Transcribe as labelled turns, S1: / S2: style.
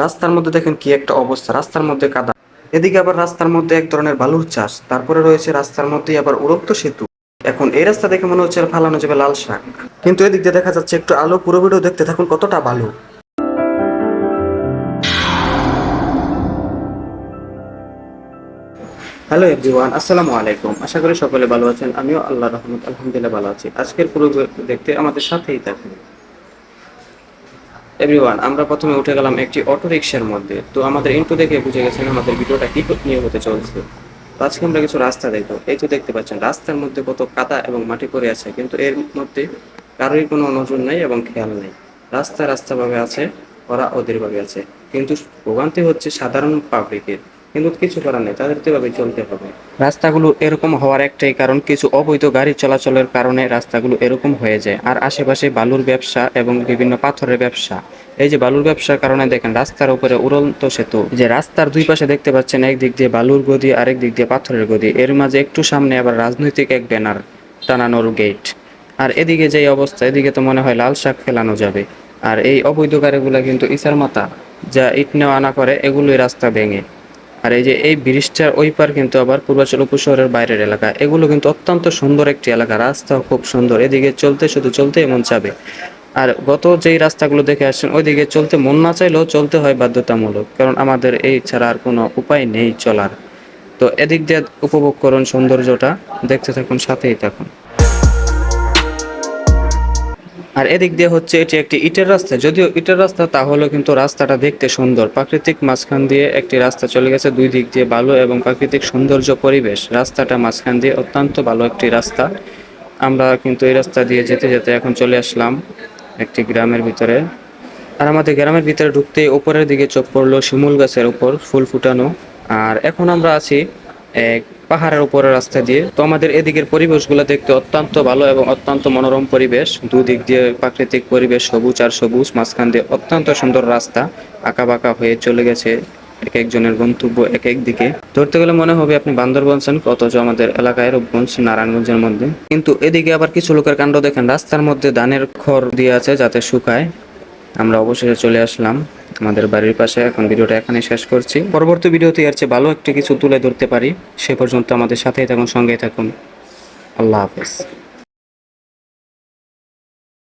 S1: রাস্তার মধ্যে দেখেন কি একটা অবস্থা, রাস্তার মধ্যে কাদা। এদিকে আবার রাস্তার মধ্যে এক ধরনের বালুর চাষ, তারপরে রয়েছে রাস্তার মধ্যেই আবার উড়ন্ত সেতু। এখন এই রাস্তা দেখে মনে হচ্ছে ফালানো যাবে লাল শাক। কিন্তু এদিক দিয়ে দেখা যাচ্ছে একটু আলো, পুরো ভিডিও দেখতে থাকুন কতটা ভালো হ্যালো এভরিওয়ান, আসসালামু আলাইকুম। আশা করি সকলে ভালো আছেন। আমিও আল্লাহ রহমত আলহামদুলিল্লাহ ভালো আছি। আজকের পুরো দেখতে আমাদের সাথেই থাকুন। এভরিওয়ান আমরা প্রথমে উঠে গেলাম একটি অটো রিক্সার মধ্যে। তো আমাদের ইন্টু দেখে বুঝে গেছেন আমাদের ভিডিওটা কি নিয়ে হতে চলছে। আজকে আমরা কিছু রাস্তা দেখব। এই তো দেখতে পাচ্ছেন, রাস্তার মধ্যে কত কাদা এবং মাটি পড়ে আছে, কিন্তু এর মধ্যে কারোরই কোনো নজর নাই এবং খেয়াল নেই। রাস্তা রাস্তাভাবে আছে, ওরা ওদেরভাবে আছে। কিন্তু ভোগান্তি হচ্ছে সাধারণ পাবলিকের কিন্তু কিছু করার নেই, তাদের তো এভাবে চলতে হবে। রাস্তাগুলো এরকম হওয়ার একটাই কারণ, কিছু অবৈধ গাড়ি চলাচলের কারণে রাস্তাগুলো এরকম হয়ে যায়। আর আশেপাশে বালুর ব্যবসা এবং বিভিন্ন পাথরের ব্যবসা। এই যে বালুর ব্যবসার কারণে দেখেন, রাস্তার উপরে উড়ন্ত সেতু। যে রাস্তার দুই পাশে দেখতে পাচ্ছেন একদিক দিয়ে বালুর গদি, আরেক দিক দিয়ে পাথরের গদি। এর মাঝে একটু সামনে আবার রাজনৈতিক এক ব্যানার টানানোর গেট আর এদিকে যে অবস্থা, এদিকে তো মনে হয় লাল শাক ফেলানো যাবে। আর এই অবৈধ গাড়িগুলো কিন্তু ইসার মাথা, যা ইট নেওয়া আনা করে, এগুলোই রাস্তা ভেঙে। আর এই যে এই ব্রিজটার ওই পার কিন্তু আবার পূর্বাচল উপশহরের বাইরের এলাকা। এগুলো কিন্তু অত্যন্ত সুন্দর একটি এলাকা, রাস্তাও খুব সুন্দর। এদিকে চলতে শুধু চলতে মন চাবে। আর গত যেই রাস্তাগুলো দেখে আসছেন, ওইদিকে চলতে মন না চাইলেও চলতে হয় বাধ্যতামূলক, কারণ আমাদের এই ছাড়া আর কোনো উপায় নেই চলার। তো এদিক দিয়ে উপভোগ করুন সৌন্দর্যটা, দেখতে থাকুন, সাথেই থাকুন। আর এদিক দিয়ে হচ্ছে এটি একটি ইটের রাস্তা। যদিও ইটের রাস্তা, তাহলেও কিন্তু রাস্তাটা দেখতে সুন্দর। প্রাকৃতিক মাঝখান দিয়ে একটি রাস্তা চলে গেছে, দুই দিক দিয়ে ভালো এবং প্রাকৃতিক সৌন্দর্য পরিবেশ। রাস্তাটা মাঝখান দিয়ে অত্যন্ত ভালো একটি রাস্তা। আমরা কিন্তু এই রাস্তা দিয়ে যেতে যেতে এখন চলে আসলাম একটি গ্রামের ভিতরে। আর আমাদের গ্রামের ভিতরে ঢুকতেই উপরের দিকে চোখ পড়ল শিমুল গাছের উপর ফুল ফুটানো। আর এখন আমরা আছি এক পাহাড়ের উপরের রাস্তা দিয়ে। তো আমাদের এদিকের পরিবেশ পরিবেশগুলো দেখতে অত্যন্ত ভালো এবং অত্যন্ত মনোরম পরিবেশ। দুদিক দিয়ে প্রাকৃতিক পরিবেশ, সবুজ আর সবুজ, মাঝখান দিয়ে অত্যন্ত সুন্দর রাস্তা আঁকা বাঁকা হয়ে চলে গেছে এক একজনের গন্তব্য এক এক দিকে। ধরতে গেলে মনে হবে আপনি বান্দরবন আছেন, অথচ আমাদের এলাকায় রূপগঞ্জ, নারায়ণগঞ্জের মধ্যে। কিন্তু এদিকে আবার কিছু লোকের কাণ্ড দেখেন, রাস্তার মধ্যে ধানের খড় দিয়ে আছে যাতে শুকায়। আমরা অবশেষে চলে আসলাম। আমাদের বাড়ির পাশে এখন ভিডিওটা এখানে শেষ করছি। পরবর্তী ভিডিওতে এর চেয়ে ভালো একটা কিছু তুলে ধরতে পারি, সে পর্যন্ত আমাদের সাথেই থাকুন, সঙ্গেই থাকুন। আল্লাহ হাফেজ।